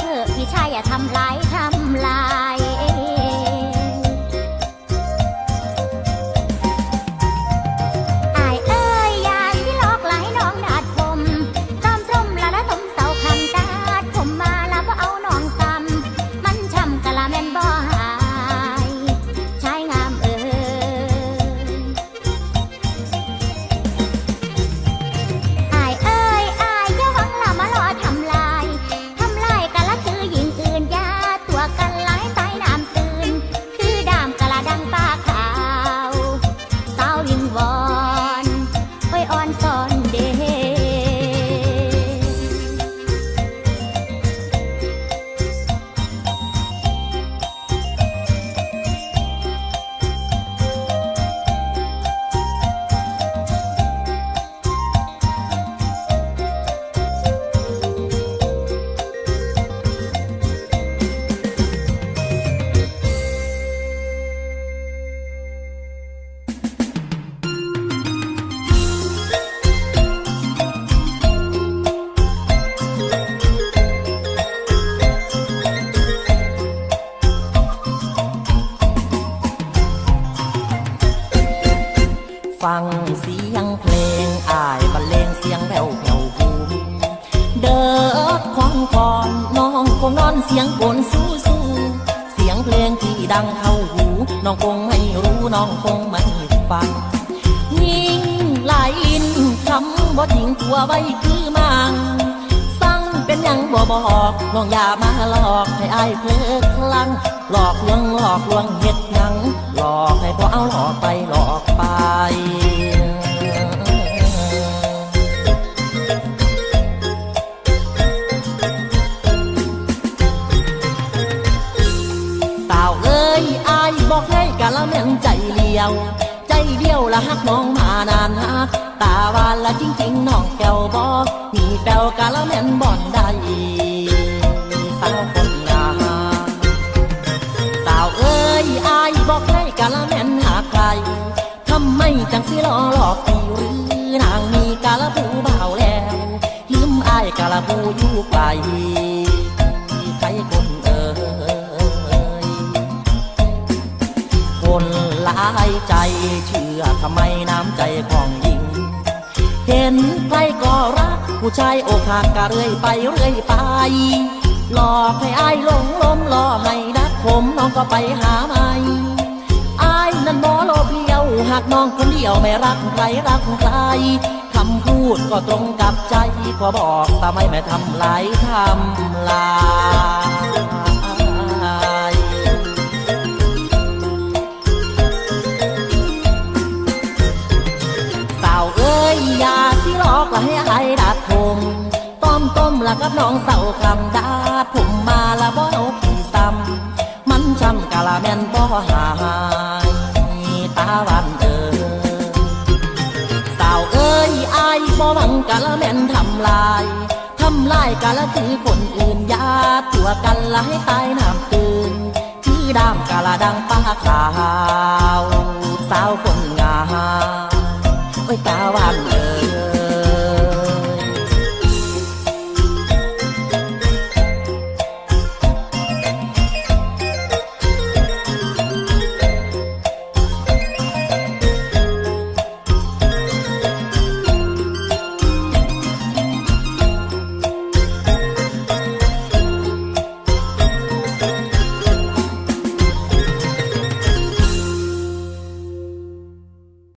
เถอะพี่ชายอย่าทำร้าย เด้อของคอนน้องคงนอนเสียงโกนสู้สู้เสียงเพลงที่ดังเข้าหู น้องคงไม่รู้น้องคงไม่ฟังยิ่งหลายลิ้นคำบ่ทิ้งตัวไว้คือมังสั่งเป็นยังบ่บอกน้องอย่ามาหลอกให้อายเพลิดพลังหลอกลวงหลอกลวงเฮ็ดหยังหลอกให้พอเอาหลอกไปหลอก บอกให้กะละแม่นใจเลียว ใจเดียวละฮักน้องมานานฮักตาวานละจริงๆน้องแก้วบอกมีแปวกะละแม่นบ่อนได้สาวคนงามสาวเอ้ยอายบอกให้กะละแม่นหาใครทำไมจังสิหลอหลอกพี่หรือนางมีกะละผู้บ่าวแล้วลืมอายกะละผู้อยู่ไกล ใจเชื่อทำไมน้ำใจของหญิง เห็นใครก็รัก ผู้ชายอกหักกะเรื่อยไปเรื่อยไป หลอกให้อายหลงลมหลอกให้ดักผมน้องก็ไปหาใหม่อายนั้นบ่โลภเลี้ยวหากน้องคนเดียวไม่รักใครรักใครคำพูดก็ตรงกับใจ ขอบอกทำไมไม่ทำลายทำลาย อกก็ให้ไอดาดผมต้มต้มแล้วกับน้องเสาคำดาดผมมาแล้วบ่เอาขี่ซ้ำมันจำกะละแม่นบ่หายตาวันเธอเสาเอ้ยไอ้บ่หวังกะละแม่นทำลายทำลายกะละคือคนอื่นยาตัวกันละให้ตายน้ำตื่นที่ดามกะละดังป้าขาว สาวคนงามไอ้ตาวัน